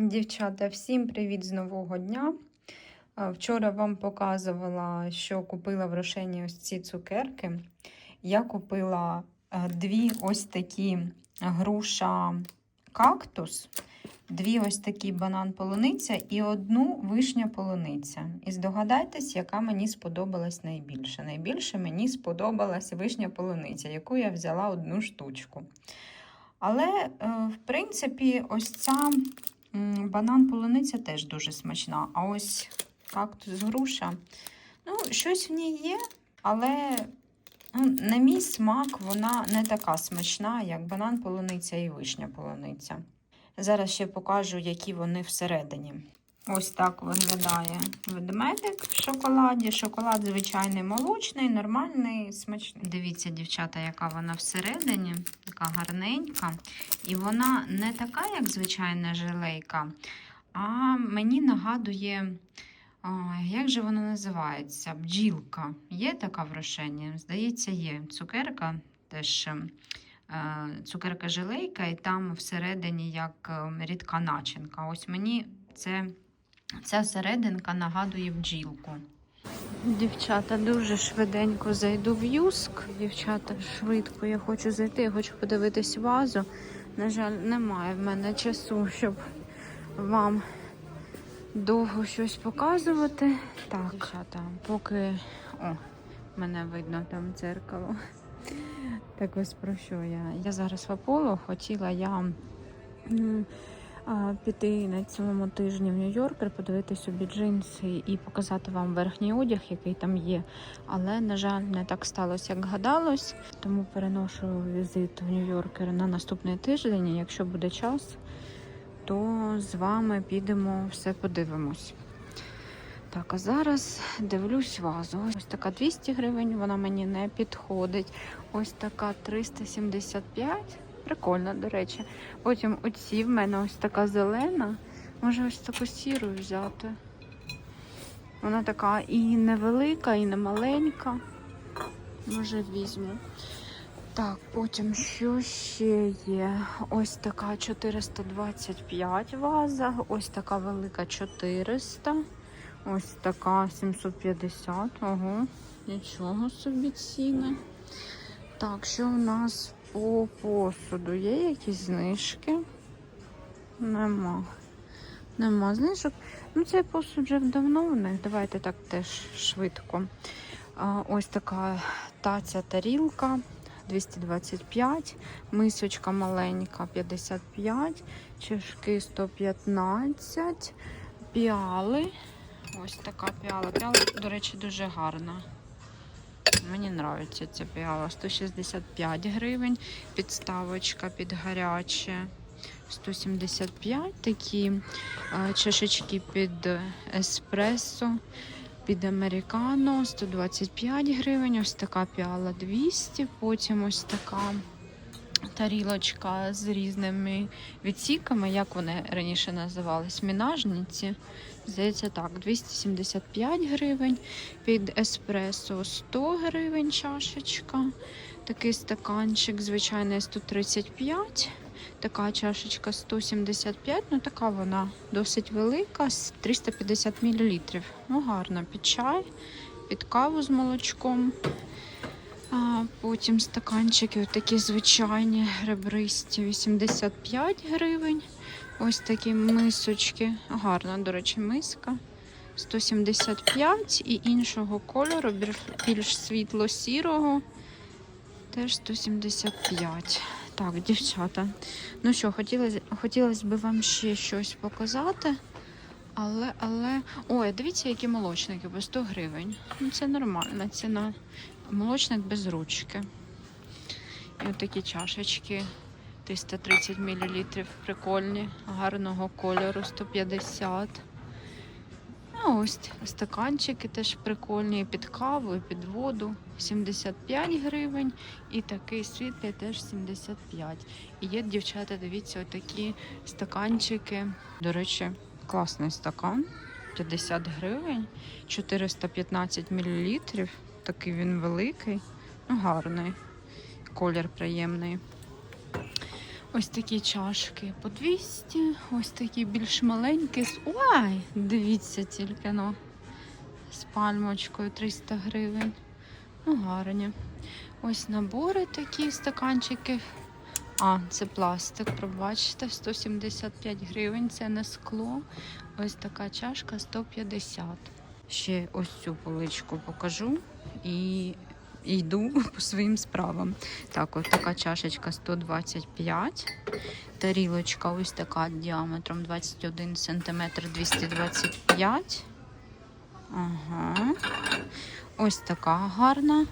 Дівчата, всім привіт з нового дня. Вчора вам показувала, що купила в Рошені ось ці цукерки. Я купила е, дві ось такі груша кактус, дві ось такі банан полуниця і одну вишня полуниця. І здогадайтесь, яка мені сподобалась найбільше. Найбільше мені сподобалась вишня полуниця, яку я взяла одну штучку. Але, е, в принципі, ось ця банан полуниця теж дуже смачна. А ось кактус груша. Ну, щось в ній є, але ну, на мій смак вона не така смачна, як банан полуниця і вишня полуниця. Зараз ще покажу, які вони всередині. Ось так виглядає ведмедик в шоколаді. Шоколад звичайний молочний, нормальний, смачний. Дивіться, дівчата, яка вона всередині, така гарненька. І вона не така, як звичайна желейка, а мені нагадує, як же вона називається? Бджілка. Є така в рошені? Здається, є. Цукерка теж. е, Цукерка желейка, і там всередині як е, рідка начинка. Ось мені це Ця серединка нагадує бджілку. Дівчата, дуже швиденько зайду в юск. Дівчата, швидко я хочу зайти, я хочу подивитись вазу. На жаль, немає в мене часу, щоб вам довго щось показувати. Так, дівчата, поки о, мене видно там дзеркало. Так ось про що я. Я зараз в Аполло хотіла я. Піти на цьому тижні в Нью-Йоркер, подивити собі джинси і показати вам верхній одяг, який там є. Але, на жаль, не так сталося, як гадалось. Тому переношу візит в Нью-Йоркер на наступний тиждень. Якщо буде час, то з вами підемо, все подивимось. Так, а зараз дивлюсь вазу. Ось така 200 гривень, вона мені не підходить. Ось така 375. Прикольно, до речі. Потім оці в мене ось така зелена. Може ось таку сіру взяти. Вона така і невелика, і не маленька. Може візьму. Так, потім що ще є? Ось така 425 ваза, ось така велика 400, ось така 750. Ого, нічого собі ціни. Так, що у нас по посуду є якісь знижки? Нема. Нема знижок. Ну, цей посуд вже давно у них. Давайте так теж швидко. Ось така таця тарілка 225, мисочка маленька 55, чашки 115, піали. Ось така піала. Піала, до речі, дуже гарна. Мені подобається ця піала. 165 гривень, підставочка під гаряче. 175 такі е, чашечки під еспресо, під американо 125 гривень. Ось така піала 200, потім ось така тарілочка з різними відсіками, як вони раніше називались, мінажниці. Здається, так, 275 гривень. Під еспресо 100 гривень чашечка. Такий стаканчик, звичайний 135. Така чашечка 175, ну така вона досить велика, з 350 мл. Ну, гарно під чай, під каву з молочком. А потім стаканчики такі звичайні ребристі 85 гривень. Ось такі мисочки. Гарна, до речі, миска. 175 і іншого кольору, більш, світло-сірого. Теж 175. Так, дівчата. Ну що, хотілося, хотілося б вам ще щось показати. Але, але. Ой, дивіться, які молочники по 100 гривень. Ну, це нормальна ціна. Молочник без ручки. І отакі чашечки 330 мл. Прикольні, гарного кольору 150. А ось стаканчики теж прикольні. Під каву, і під воду 75 гривень. І такий світлий теж 75. І є, дівчата, дивіться, отакі стаканчики. До речі, класний стакан. 50 гривень, 415 мл. Такий він великий, ну, гарний. Колір приємний. Ось такі чашки по 200, ось такі більш маленькі. Ой, дивіться тільки ну. З пальмочкою 300 гривень. Ну, гарні. Ось набори такі стаканчики. А, це пластик, пробачте, 175 гривень, це не скло. Ось така чашка 150. Ще ось цю поличку покажу і йду по своїм справам. Так, ось така чашечка 125. Тарілочка ось така діаметром 21 см 225. Ага. Ось така гарна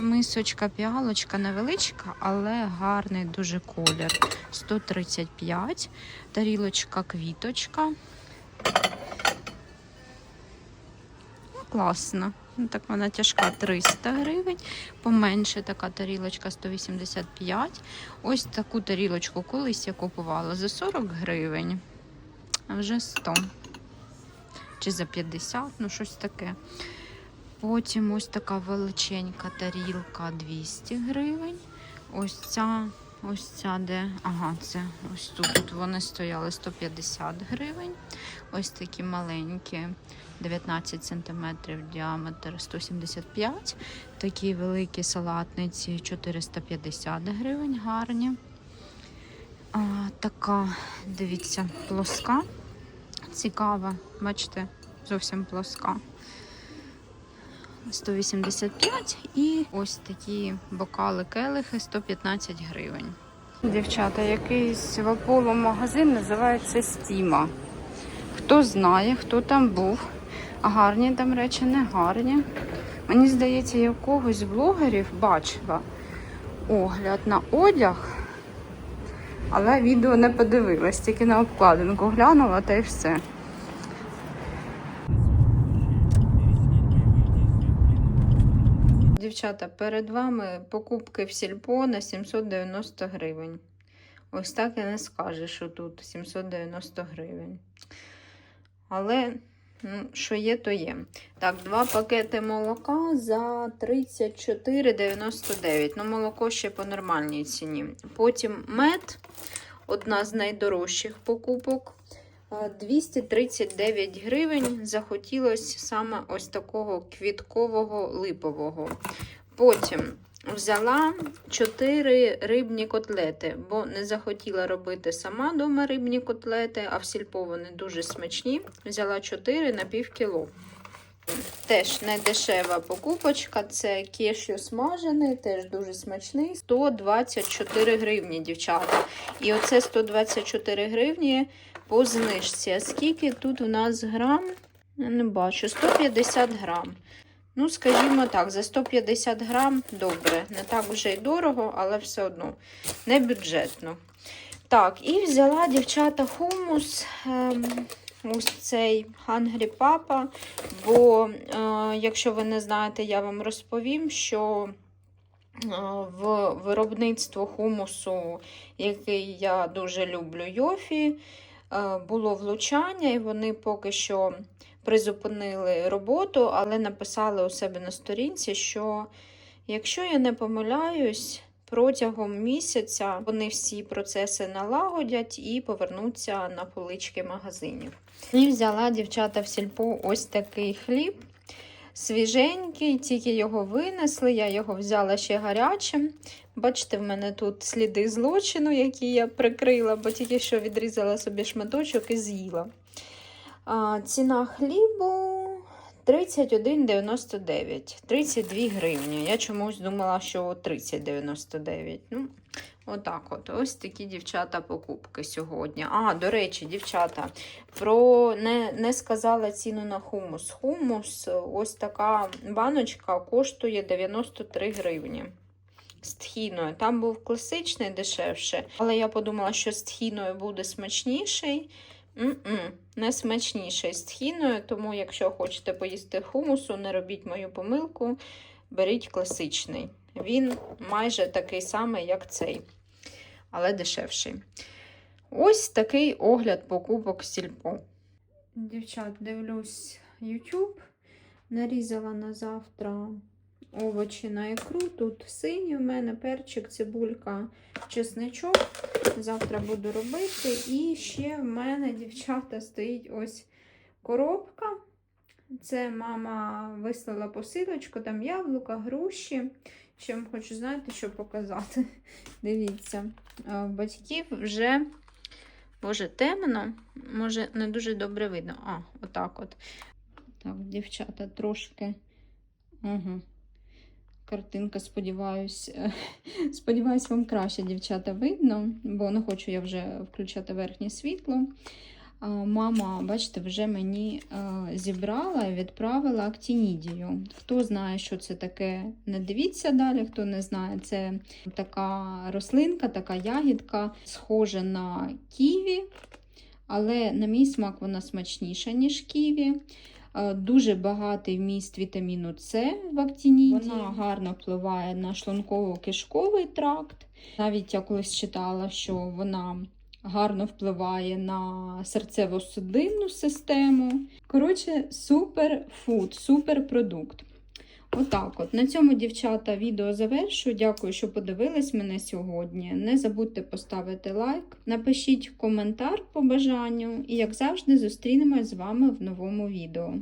мисочка, піалочка невеличка, але гарний дуже колір. 135. Тарілочка, квіточка. Ну, Класно. Ну, Так вона тяжка 300 гривень. Поменше така тарілочка 185. Ось таку тарілочку колись я купувала за 40 гривень, а вже 100. Чи за 50, ну щось таке. Потім ось така величенька тарілка 200 гривень. Ось ця, ось ця де. Ага, це ось тут, тут вони стояли 150 гривень. Ось такі маленькі, 19 см діаметр 175. Такі великі салатниці 450 гривень, гарні. А, така, дивіться, плоска. Цікава, бачите, зовсім плоска. 185 і ось такі бокали келихи 115 гривень. Дівчата, якийсь в Аполло магазин називається Стіма. Хто знає, хто там був. Гарні там речі, не гарні. Мені здається, я в когось з блогерів бачила огляд на одяг, але відео не подивилась, тільки на обкладинку глянула та й все. Дівчата, перед вами покупки в сільпо на 790 гривень. Ось так і не скажеш, що тут 790 гривень. Але, ну, що є, то є. Так, два пакети молока за 34,99. Ну, молоко ще по нормальній ціні. Потім мед, одна з найдорожчих покупок. Е, 239 гривень. Захотілося саме ось такого квіткового липового. Потім взяла 4 рибні котлети, бо не захотіла робити сама дома рибні котлети, а в сільпо вони дуже смачні. Взяла 4 на пів кіло. Теж не дешева покупочка, це кешю смажений, теж дуже смачний. 124 гривні, дівчата. І оце 124 гривні по знижці. А скільки тут у нас грам? Я не бачу. 150 грам. Ну, скажімо так, за 150 грам добре. Не так вже й дорого, але все одно не бюджетно. Так, і взяла дівчата хумус. Ем, ось цей Hungry Papa. Бо, е, якщо ви не знаєте, я вам розповім, що е, в виробництво хумусу, який я дуже люблю, Йофі, було влучання, і вони поки що призупинили роботу, але написали у себе на сторінці, що якщо я не помиляюсь, протягом місяця вони всі процеси налагодять і повернуться на полички магазинів. І взяла дівчата в сільпо ось такий хліб. Свіженький, тільки його винесли, я його взяла ще гарячим. Бачите, в мене тут сліди злочину, які я прикрила, бо тільки що відрізала собі шматочок і з'їла. Ціна хлібу 31,99, 32 гривні. Я чомусь думала, що 30,99. Ну, отак от. Ось такі дівчата покупки сьогодні. А, до речі, дівчата, про не, не сказала ціну на хумус. Хумус, ось така баночка коштує 93 гривні. З тхіною. Там був класичний дешевше, але я подумала, що з тхіною буде смачніший. М-м, не смачніший з тхіною, тому якщо хочете поїсти хумусу, не робіть мою помилку, беріть класичний. Він майже такий самий, як цей, але дешевший. Ось такий огляд покупок сільпо. Дівчат, дивлюсь YouTube. Нарізала на завтра овочі на ікру. Тут синій у мене перчик, цибулька, чесничок. Завтра буду робити. І ще в мене, дівчата, стоїть ось коробка. Це мама вислала посилочку, там яблука, груші. Ще вам хочу, знаєте, що показати. Дивіться, в батьків вже, боже, темно, може, не дуже добре видно. А, отак от. Так, дівчата, трошки. Угу. Картинка, сподіваюсь, сподіваюсь, вам краще, дівчата, видно, бо не хочу я вже включати верхнє світло. Мама, бачите, вже мені зібрала і відправила актінідію. Хто знає, що це таке, не дивіться далі. Хто не знає, це така рослинка, така ягідка, схожа на ківі, але на мій смак вона смачніша, ніж ківі. Е, Дуже багатий вміст вітаміну С в актінідії. Вона гарно впливає на шлунково-кишковий тракт. Навіть я колись читала, що вона гарно впливає на серцево-судинну систему. Коротше, суперфуд, суперпродукт. Отак от. На цьому, дівчата, відео завершую. Дякую, що подивились мене сьогодні. Не забудьте поставити лайк, напишіть коментар по бажанню, і, як завжди, зустрінемось з вами в новому відео.